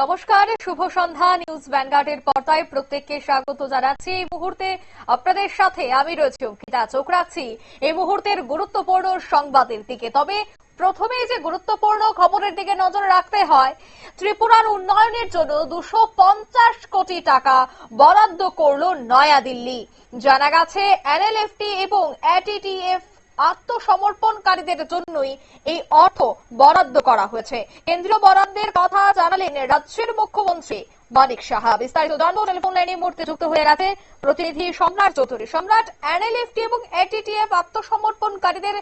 নমস্কার, শুভ সন্ধ্যা, নিউজ ভ্যানগার্ডের পর্দায় প্রত্যেককে স্বাগত জানাচ্ছি। এই মুহূর্তে আপনাদের সাথে আমি রয়েছি অঙ্কিতা। চোখ রাখছি, এই মুহূর্তের গুরুত্বপূর্ণ সংবাদের দিকে। তবে প্রথমে যে গুরুত্বপূর্ণ খবরের দিকে নজর রাখতে হয়, ত্রিপুরার উন্নয়নের জন্য দুশো পঞ্চাশ কোটি টাকা বরাদ্দ করল নয়াদিল্লি। জানা গেছে, এনএলএফটি এবং এটিটিএফ আত্মসমর্পণকারীদের জন্যই এই অর্থ বরাদ্দ করা হয়েছে। কেন্দ্রীয় বরাদ্দের কথা জানালেন রাজ্যের মুখ্যমন্ত্রী মানিক সাহা। বিস্তারিত জানব, টেলিফোন লাইনে মুহূর্তে যুক্ত হয়ে গেছে প্রতিনিধি সম্রাট চৌধুরী। সম্রাট, এনএলএফটি এবং এটিটিএফ আত্মসমর্পণকারীদের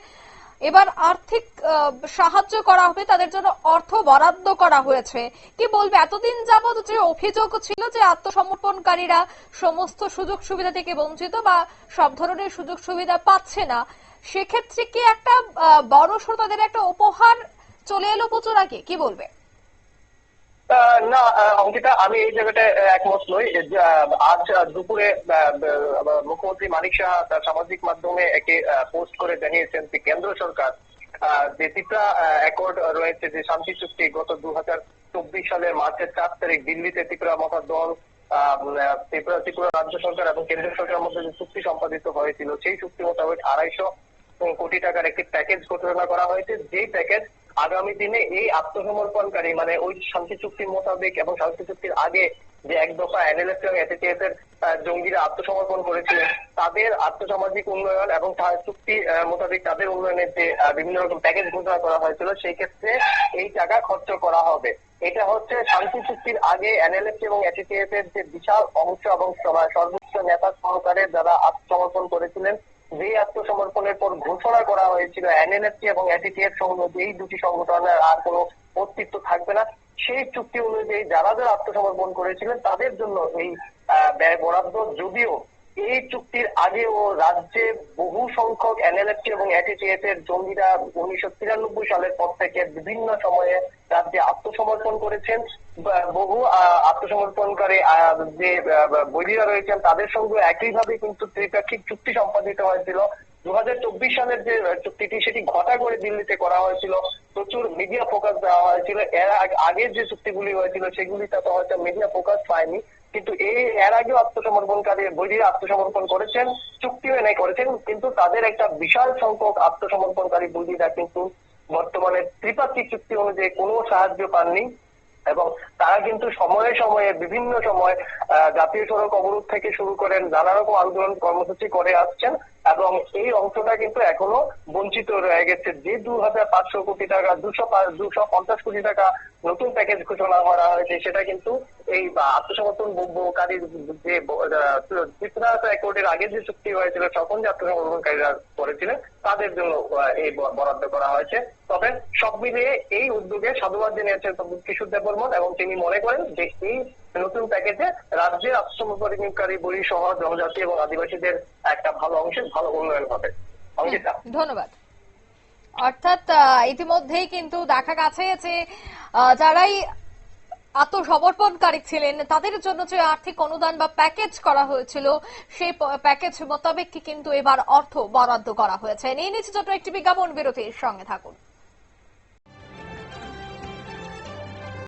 এবার আর্থিক সাহায্য করা হবে, তাদের জন্য অর্থ বরাদ্দ করা হয়েছে। কি বলবে? এতদিন যাবৎ যে অভিযোগ ছিল যে আত্মসমর্পণকারীরা সমস্ত সুযোগ সুবিধা থেকে বঞ্চিত বা সব ধরনের সুযোগ সুবিধা পাচ্ছে না সেক্ষেত্রে কি একটা বড় সড় তাদের একটা উপহার চলে এলো প্রচুর আগে কি বলবে? না অঙ্কিতা আমি এই জায়গাটায় আহ, একমত নই। আজ দুপুরে মুখ্যমন্ত্রী মানিক সাহা তার সামাজিক মাধ্যমে একটি পোস্ট করে জানিয়েছেন যে কেন্দ্র সরকার যে ত্রিপুরা অ্যাকর্ড রয়েছে যে শান্তি চুক্তি গত দু চব্বিশ সালের মার্চের চার তারিখ দিল্লিতে ত্রিপুরা মহাদল দল ত্রিপুরা ত্রিপুরা রাজ্য সরকার এবং কেন্দ্রীয় সরকারের মধ্যে যে চুক্তি সম্পাদিত হয়েছিল সেই চুক্তি মোতাবেক আড়াইশো কোটি টাকার একটি প্যাকেজ ঘোষণা করা হয়েছে। যেই প্যাকেজ আগামী দিনে এই আত্মসমর্পণকারী মানে ওই শান্তি চুক্তির মোতাবেক এবং শান্তি চুক্তির আগে যে এক দফা এনএলএফ এবং এসএটিএফ এর জঙ্গিরা আত্মসমর্পণ করেছিলেন, তাদের আত্মসামাজিক উন্নয়ন এবং চুক্তি মোতাবেক তাদের উন্নয়নের যে বিভিন্ন রকম প্যাকেজ ঘোষণা করা হয়েছিল, সেই ক্ষেত্রে এই টাকা খরচ করা হবে। এটা হচ্ছে শান্তি চুক্তির আগে এনএলএফ এবং এসএটিএফ এর যে বিশাল অংশ এবং সর্বোচ্চ নেতা সহকারে যারা আত্মসমর্পণ করেছিলেন যে আত্মসমর্পণের পর ঘোষণা করা হয়েছিল এনএনএফটি এবং এটিটিএফ সহ এই দুটি সংগঠনের আর কোনো অস্তিত্ব থাকবে না। সেই চুক্তি অনুযায়ী যারা যারা আত্মসমর্পণ করেছিলেন, তাদের জন্য এই ব্যয় বরাদ্দ, যদিও এই চুক্তির আগেও রাজ্যে বহু সংখ্যক এনএলএফটি এবং এটিটিএফ এর জঙ্গিরা উনিশশো তিরানব্বই সালের পর থেকে বিভিন্ন সময়ে রাজ্যে আত্মসমর্পণ করেছেন। বহু আত্মসমর্পণকারী যে বৈরীরা রয়েছেন, তাদের সঙ্গে একইভাবে কিন্তু ত্রিপাক্ষিক চুক্তি সম্পাদিত হয়েছিল। দু হাজার চব্বিশ সালের যে চুক্তিটি, সেটি ঘটা করে দিল্লিতে করা হয়েছিল। প্রচুর মিডিয়া ফোকাস দেওয়া হয়েছিল। এর আগ- আগের যে চুক্তিগুলি হয়েছিল, সেগুলিতে তো হয়তো মিডিয়া ফোকাস পায়নি। কিন্তু এর আগেও আত্মসমর্পণকারী বৈরীরা আত্মসমর্পণ করেছেন, চুক্তিও এনে করেছেন, কিন্তু তাদের একটা বিশাল সংখ্যক আত্মসমর্পণকারী বৈরীরা কিন্তু বর্তমানে ত্রিপাক্ষিক চুক্তি অনুযায়ী কোনো সাহায্য পাননি এবং তারা কিন্তু সময়ে সময়ে, বিভিন্ন সময় জাতীয় সড়ক অবরোধ থেকে শুরু করেন নানা রকম আন্দোলন কর্মসূচি করে আসছেন এবং এই অংশটা কিন্তু এখনও বঞ্চিত রয়ে গেছে। যে দু হাজার পাঁচশো কোটি টাকা, দুশো দুশো পঞ্চাশ কোটি টাকা নতুন প্যাকেজ ঘোষণা করা হয়েছে, সেটা কিন্তু এই আত্মসমর্পণ বক্তব্যকারীর যে ত্রিপুরা অ্যাকর্ডের আগে যে চুক্তি হয়েছিল তখন যে আত্মসমর্পণকারীরা করেছিলেন, তাদের জন্য এই বরাদ্দ করা হয়েছে। তবে সব মিলিয়ে এই উদ্যোগে সাধুবাদ জানিয়েছেন কিশোর দেব বর্মন এবং তিনি মনে করেন যে এই নতুন প্যাকেজে রাজ্যের আত্মসমর্পণকারী বই সহ জনজাতি এবং আদিবাসীদের একটা ভালো অংশের ভালো উন্নয়ন হবে। অঙ্কিতা। ধন্যবাদ। অর্থাৎ ইতিমধ্যেই কিন্তু দেখা গেছে যে যারাই আত্মসমর্পণকারী ছিলেন, তাদের জন্য যে আর্থিক অনুদান বা প্যাকেজ করা হয়েছিল, সেই প্যাকেজ মোতাবেক কিন্তু এবার অর্থ বরাদ্দ করা হয়েছে। নিয়ে নিচ্ছে ছোট একটি বিজ্ঞাপন বিরতির সঙ্গে থাকুন।